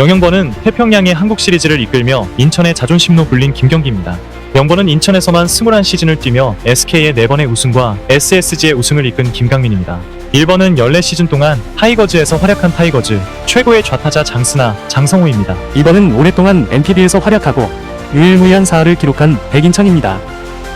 영영번은 태평양의 한국 시리즈를 이끌며 인천의 자존심로 불린 김경기입니다. 영번은 인천에서만 21시즌을 뛰며 SK의 4번의 우승과 SSG의 우승을 이끈 김강민입니다. 1번은 14시즌 동안 타이거즈에서 활약한 타이거즈, 최고의 좌타자 장스나 장성호입니다. 2번은 오랫동안 NPB에서 활약하고 유일무이한 사활을 기록한 백인천입니다.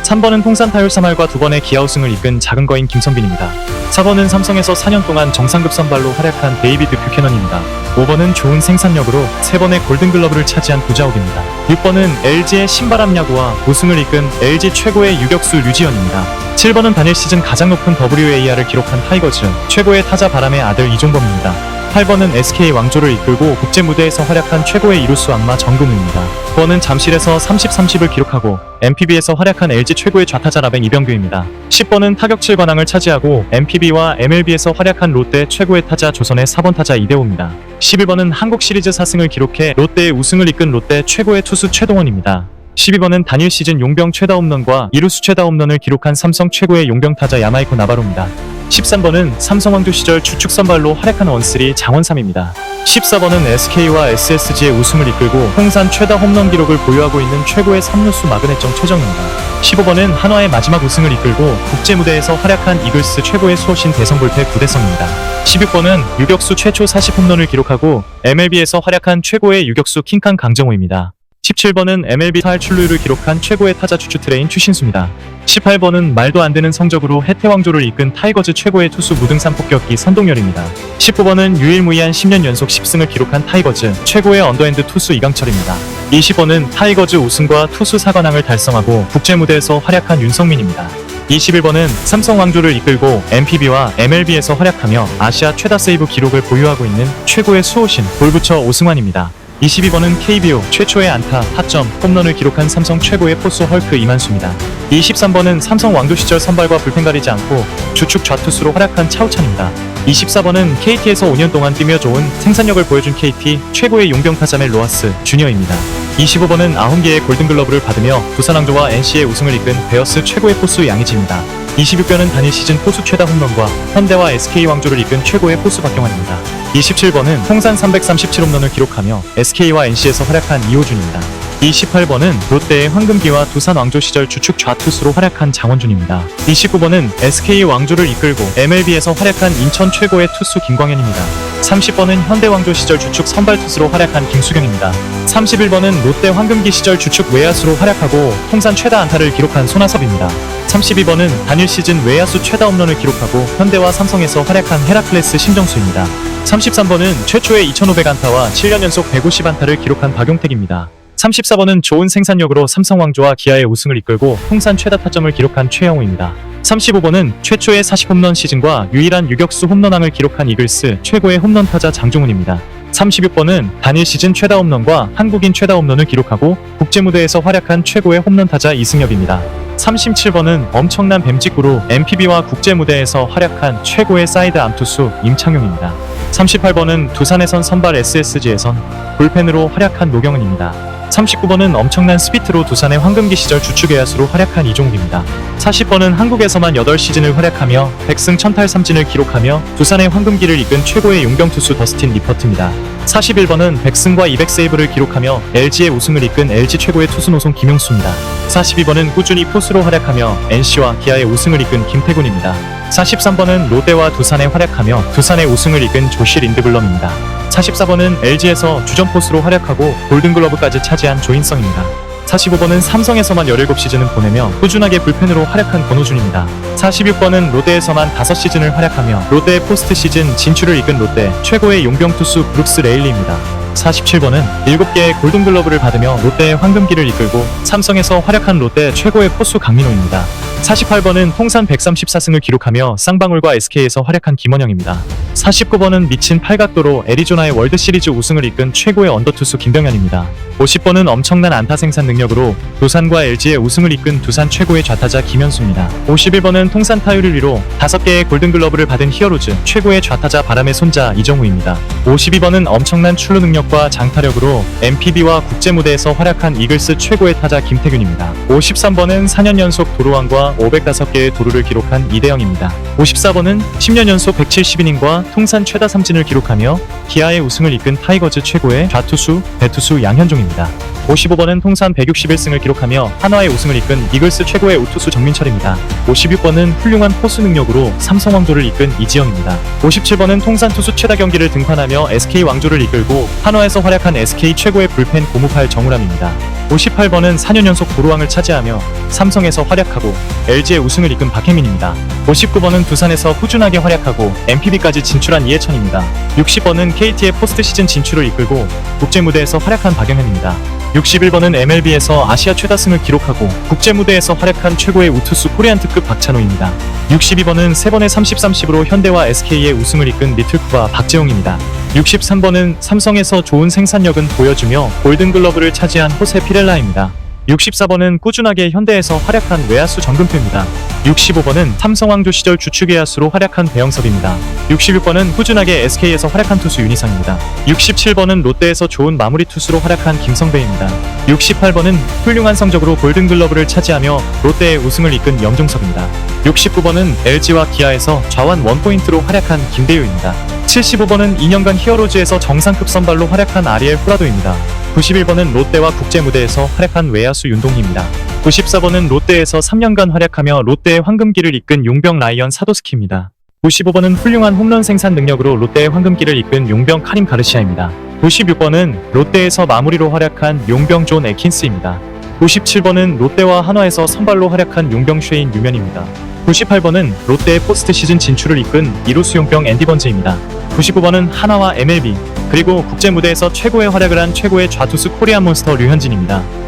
3번은 통산 타율 3할과 2번의 기아 우승을 이끈 작은 거인 김선빈입니다. 4번은 삼성에서 4년 동안 정상급 선발로 활약한 데이비드 뷰캐넌입니다. 5번은 좋은 생산력으로 3번의 골든글러브를 차지한 부자욱입니다. 6번은 LG의 신바람 야구와 우승을 이끈 LG 최고의 유격수 류지현입니다. 7번은 단일 시즌 가장 높은 WAR을 기록한 타이거즈, 최고의 타자 바람의 아들 이종범입니다. 8번은 SK 왕조를 이끌고 국제 무대에서 활약한 최고의 이루수 악마 정근우입니다. 9번은 잠실에서 30-30을 기록하고 MPB에서 활약한 LG 최고의 좌타자 라벤 이병규입니다. 10번은 타격 7관왕을 차지하고 MPB와 MLB에서 활약한 롯데 최고의 타자 조선의 4번 타자 이대호입니다. 11번은 한국 시리즈 4승을 기록해 롯데의 우승을 이끈 롯데 최고의 투수 최동원입니다. 12번은 단일 시즌 용병 최다 홈런과 이루수 최다 홈런을 기록한 삼성 최고의 용병 타자 야마이코 나바로입니다. 13번은 삼성 왕조 시절 주축 선발로 활약한 원스리 장원삼입니다. 14번은 SK와 SSG의 우승을 이끌고 통산 최다 홈런 기록을 보유하고 있는 최고의 3루수 마그네정 최정입니다. 15번은 한화의 마지막 우승을 이끌고 국제 무대에서 활약한 이글스 최고의 수호신 대성볼테 구대성입니다. 16번은 유격수 최초 40홈런을 기록하고 MLB에서 활약한 최고의 유격수 킹칸 강정호입니다. 17번은 MLB 출루율을 기록한 최고의 타자 주축 트레인 추신수입니다. 18번은 말도 안 되는 성적으로 해태왕조를 이끈 타이거즈 최고의 투수 무등산 폭격기 선동열입니다. 19번은 유일무이한 10년 연속 10승을 기록한 타이거즈 최고의 언더핸드 투수 이강철입니다. 20번은 타이거즈 우승과 투수 사관왕을 달성하고 국제 무대에서 활약한 윤성민입니다. 21번은 삼성 왕조를 이끌고 MPB와 MLB에서 활약하며 아시아 최다 세이브 기록을 보유하고 있는 최고의 수호신 볼부처 오승환입니다. 22번은 KBO 최초의 안타, 타점, 홈런을 기록한 삼성 최고의 포수 헐크 이만수입니다. 23번은 삼성 왕조 시절 선발과 불펜 가리지 않고 주축 좌투수로 활약한 차우찬입니다. 24번은 KT에서 5년 동안 뛰며 좋은 생산력을 보여준 KT 최고의 용병 타자멜 로하스 주니어입니다. 25번은 9개의 골든글러브를 받으며 부산왕조와 NC의 우승을 이끈 베어스 최고의 포수 양의지입니다. 26번은 단일 시즌 포수 최다 홈런과 현대와 SK 왕조를 이끈 최고의 포수 박경환입니다. 27번은 통산 337홈런을 기록하며 SK와 NC에서 활약한 이호준입니다. 28번은 롯데의 황금기와 두산 왕조 시절 주축 좌투수로 활약한 장원준입니다. 29번은 SK 왕조를 이끌고 MLB에서 활약한 인천 최고의 투수 김광현입니다. 30번은 현대 왕조 시절 주축 선발 투수로 활약한 김수경입니다. 31번은 롯데 황금기 시절 주축 외야수로 활약하고 통산 최다 안타를 기록한 손아섭입니다. 32번은 단일 시즌 외야수 최다 홈런을 기록하고 현대와 삼성에서 활약한 헤라클레스 신정수입니다. 33번은 최초의 2,500안타와 7년 연속 150안타를 기록한 박용택입니다. 34번은 좋은 생산력으로 삼성 왕조와 기아의 우승을 이끌고 통산 최다 타점을 기록한 최영우입니다. 35번은 최초의 40홈런 시즌과 유일한 유격수 홈런왕을 기록한 이글스 최고의 홈런 타자 장종훈입니다. 36번은 단일 시즌 최다 홈런과 한국인 최다 홈런을 기록하고 국제 무대에서 활약한 최고의 홈런 타자 이승엽입니다. 37번은 엄청난 뱀직구로 MPB와 국제 무대에서 활약한 최고의 사이드 암투수 임창용입니다. 38번은 두산에선 선발 SSG에선 불펜으로 활약한 노경은입니다. 39번은 엄청난 스피트로 두산의 황금기 시절 주축 외야수로 활약한 이종욱입니다. 40번은 한국에서만 8시즌을 활약하며 100승 1000탈 3진을 기록하며 두산의 황금기를 이끈 최고의 용병 투수 더스틴 리퍼트입니다. 41번은 100승과 200세이브를 기록하며 LG의 우승을 이끈 LG 최고의 투수 노송 김용수입니다. 42번은 꾸준히 포수로 활약하며 NC와 기아의 우승을 이끈 김태군입니다. 43번은 롯데와 두산에 활약하며 두산의 우승을 이끈 조시 린드블럼입니다. 44번은 LG에서 주전 포수로 활약하고 골든글러브까지 차지한 조인성입니다. 45번은 삼성에서만 17시즌을 보내며 꾸준하게 불펜으로 활약한 권호준입니다. 46번은 롯데에서만 5시즌을 활약하며 롯데의 포스트 시즌 진출을 이끈 롯데 최고의 용병 투수 브룩스 레일리입니다. 47번은 7개의 골든글러브를 받으며 롯데의 황금기를 이끌고 삼성에서 활약한 롯데 최고의 포수 강민호입니다. 48번은 통산 134승을 기록하며 쌍방울과 SK에서 활약한 김원영입니다. 49번은 미친 팔각도로 애리조나의 월드시리즈 우승을 이끈 최고의 언더투수 김병현입니다. 50번은 엄청난 안타 생산 능력으로 두산과 LG의 우승을 이끈 두산 최고의 좌타자 김현수입니다. 51번은 통산 타율을 위로 5개의 골든글러브를 받은 히어로즈 최고의 좌타자 바람의 손자 이정우입니다. 52번은 엄청난 출루 능력과 장타력으로 MPB와 국제 무대에서 활약한 이글스 최고의 타자 김태균입니다. 53번은 4년 연속 도로왕과 505개의 도루를 기록한 이대영입니다. 54번은 10년 연속 170이닝과 통산 최다 삼진을 기록하며 기아의 우승을 이끈 타이거즈 최고의 좌투수, 배투수 양현종입니다. 55번은 통산 161승을 기록하며 한화의 우승을 이끈 이글스 최고의 우투수 정민철입니다. 56번은 훌륭한 포수 능력으로 삼성 왕조를 이끈 이지영입니다. 57번은 통산 투수 최다 경기를 등판하며 SK 왕조를 이끌고 한화에서 활약한 SK 최고의 불펜 고무팔 정우람입니다. 58번은 4년 연속 도로왕을 차지하며 삼성에서 활약하고 LG의 우승을 이끈 박혜민입니다. 59번은 두산에서 꾸준하게 활약하고 MPB까지 진출한 이해천입니다. 60번은 KT의 포스트 시즌 진출을 이끌고 국제 무대에서 활약한 박영현입니다. 61번은 MLB에서 아시아 최다승을 기록하고 국제 무대에서 활약한 최고의 우투수 코리안 특급 박찬호입니다. 62번은 3번의 30-30으로 현대와 SK의 우승을 이끈 리틀쿠바 박재홍입니다. 63번은 삼성에서 좋은 생산력은 보여주며 골든글러브를 차지한 호세 피렐라입니다. 64번은 꾸준하게 현대에서 활약한 외야수 정근표입니다. 65번은 삼성 왕조 시절 주축 외야수로 활약한 배영섭입니다. 66번은 꾸준하게 SK에서 활약한 투수 윤희상입니다. 67번은 롯데에서 좋은 마무리 투수로 활약한 김성배입니다. 68번은 훌륭한 성적으로 골든글러브를 차지하며 롯데의 우승을 이끈 염종섭입니다. 69번은 LG와 기아에서 좌완 원포인트로 활약한 김대유입니다. 75번은 2년간 히어로즈에서 정상급 선발로 활약한 아리엘 후라도입니다. 91번은 롯데와 국제 무대에서 활약한 외야수 윤동희입니다. 94번은 롯데에서 3년간 활약하며 롯데의 황금기를 이끈 용병 라이언 사도스키입니다. 95번은 훌륭한 홈런 생산 능력으로 롯데의 황금기를 이끈 용병 카림 가르시아입니다. 96번은 롯데에서 마무리로 활약한 용병 존 에킨스입니다. 97번은 롯데와 한화에서 선발로 활약한 용병 쉐인 유면입니다. 98번은 롯데의 포스트 시즌 진출을 이끈 이루수 용병 앤디 번즈입니다. 99번은 한화와 MLB 그리고 국제 무대에서 최고의 활약을 한 최고의 좌투수 코리안 몬스터 류현진입니다.